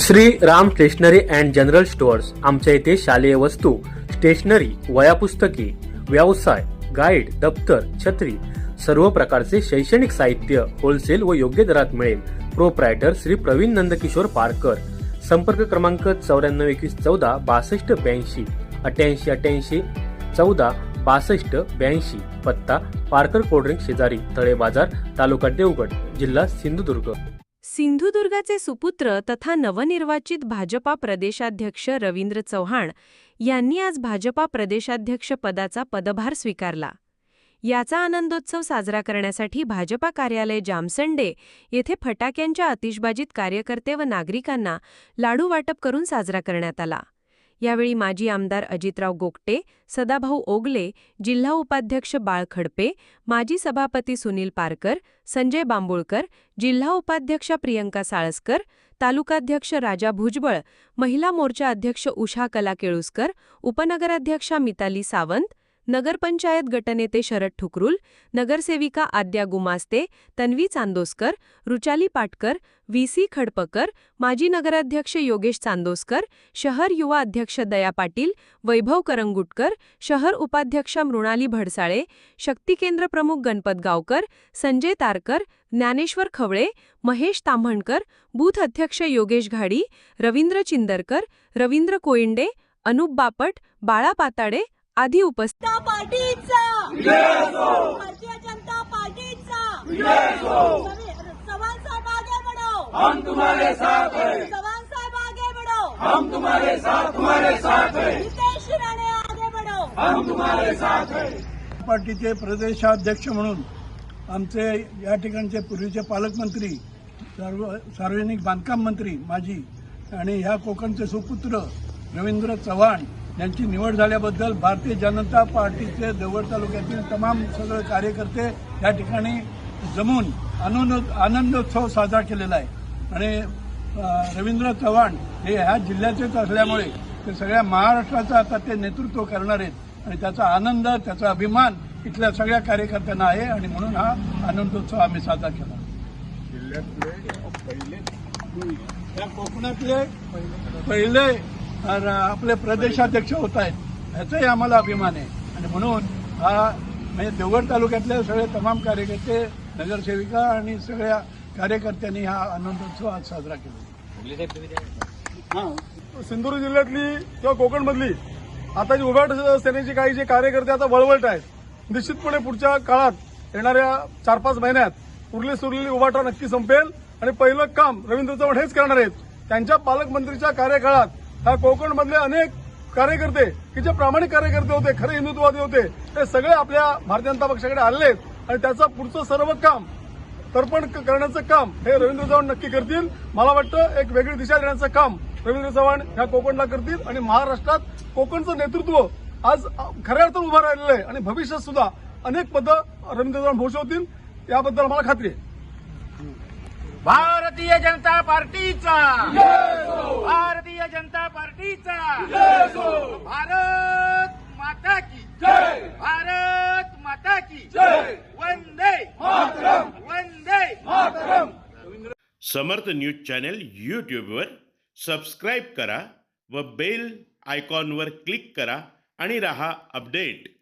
Shri Ram stationery and general stores आमच्या इथे शालेय वस्तू स्टेशनरी वयापुस्तके व्यवसाय गाईड दप्तर छत्री सर्व प्रकारचे शैक्षणिक साहित्य होलसेल व योग्य दरात मिळेल. प्रोप्रायटर श्री प्रवीण नंदकिशोर पारकर. संपर्क क्रमांक चौऱ्याण्णव एकवीस चौदा बासष्ट ब्याऐंशी अठ्याऐंशी अठ्याऐंशी चौदा बासष्ट ब्याऐंशी. पत्ता पारकर कोल्ड्रिंक शेजारी तळे बाजार तालुका देवगड जिल्हा सिंधुदुर्ग. सिंधुदुर्गाचे सुपुत्र तथा नवनिर्वाचित भाजपा प्रदेशाध्यक्ष रवींद्र चव्हाण यांनी आज भाजपा प्रदेशाध्यक्ष पदाचा पदभार स्वीकारला. याचा आनंदोत्सव साजरा करण्यासाठी भाजपा कार्यालय जामसंडे येथे फटाक्यांच्या आतिषबाजीत कार्यकर्ते व नागरिकांना लाडू वाटप करून साजरा करण्यात आला. यावेळी माजी आमदार अजितराव गोगटे सदाभाऊ ओगले जिल्हा उपाध्यक्ष बाळ खडपे माजी सभापती सुनील पारकर संजय बांबुळकर जिल्हा उपाध्यक्षा प्रियंका साळसकर तालुकाध्यक्ष राजा भुजबळ महिला मोर्चा अध्यक्ष उषा कला केळुसकर उपनगराध्यक्षा मिताली सावंत नगरपंचायत गटनेते शरद ठुकरुल नगरसेविका आद्या गुमास्ते तन्वी चांदोसकर रुचाली पाटकर व्ही सी खडपकर माजी नगराध्यक्ष योगेश चांदोसकर शहर युवा अध्यक्ष दया पाटील वैभव करंगुटकर शहर उपाध्यक्षा मृणाली भडसाळे शक्ती केंद्र प्रमुख गणपत गावकर संजय तारकर ज्ञानेश्वर खवळे महेश ताम्हणकर बूथ अध्यक्ष योगेश घाडी रवींद्र चिंदरकर रवींद्र कोइंडे अनुप बापट बाळा पाताडे आदी उपस्थित जनता पार्टीचा! भारतीय जनता पार्टीचा! सभी- चव्हाण साहब आगे बढ़ो! हम तुम्हारे साथ हैं। साहब आगे बढ़ो! हम तुम्हारे साथ तुम्हारे साथ हैं। नितेश राणे आगे बढ़ो! पार्टीचे प्रदेशाध्यक्ष म्हणून आमचे या ठिकाणचे पूर्वीचे पालकमंत्री सर्व सार्वजनिक बांधकाम मंत्री माजी आणि ह्या कोकणचे सुपुत्र रवींद्र चव्हाण यांची निवड झाल्याबद्दल भारतीय जनता पार्टीचे देवगड तालुक्यातील तमाम सगळे कार्यकर्ते या ठिकाणी जमून आनंद आनंदोत्सव साजरा केलेला आहे. आणि रवींद्र चव्हाण हे ह्या जिल्ह्याचेच असल्यामुळे ते सगळ्या महाराष्ट्राचं आता ते नेतृत्व करणार आहेत. आणि त्याचा आनंद त्याचा अभिमान इथल्या सगळ्या कार्यकर्त्यांना आहे आणि म्हणून हा आनंदोत्सव आम्ही साजरा केला. या कोकणातले पहिले आपले प्रदेशाध्यक्ष होत आहेत. याचाही आम्हाला अभिमान आहे. आणि म्हणून हा म्हणजे देवगड तालुक्यातले सगळे तमाम कार्यकर्ते नगरसेविका आणि सगळ्या कार्यकर्त्यांनी हा आनंदोत्सव आज साजरा केला. सिंधुदुर्ग जिल्ह्यातली किंवा कोकणमधली आता जी उभाट सेनेचे काही जे कार्यकर्ते आता वळवट आहेत निश्चितपणे पुढच्या काळात येणाऱ्या चार पाच महिन्यात उरली सुरलेली उभाटा नक्की संपेल. आणि पहिलं काम रवींद्र चव्हाण हेच करणार आहेत. त्यांच्या पालकमंत्रीच्या कार्यकाळात ह्या कोकणमधले अनेक कार्यकर्ते की जे प्रामाणिक कार्यकर्ते होते खरे हिंदुत्ववादी होते ते सगळे आपल्या भारतीय जनता पक्षाकडे आले आहेत. आणि त्याचं पुढचं सर्व काम तर्पण करण्याचं काम हे रवींद्र चव्हाण नक्की करतील. मला वाटतं एक वेगळी दिशा देण्याचं काम रवींद्र चव्हाण ह्या कोकणला करतील. आणि महाराष्ट्रात कोकणचं नेतृत्व आज खऱ्या अर्थानं उभं राहिलेलं आहे. आणि भविष्यात सुद्धा अनेक पदं रवींद्र चव्हाण भूषवतील याबद्दल मला खात्री आहे. भारतीय जनता पार्टीचा. भारतीय जनता पार्टीचा. भारत माता की. भारत माता की. वंदे. वंदे. समर्थ न्यूज चॅनल यूट्यूबवर सबस्क्राईब करा व बेल आयकॉनवर क्लिक करा आणि रहा अपडेट.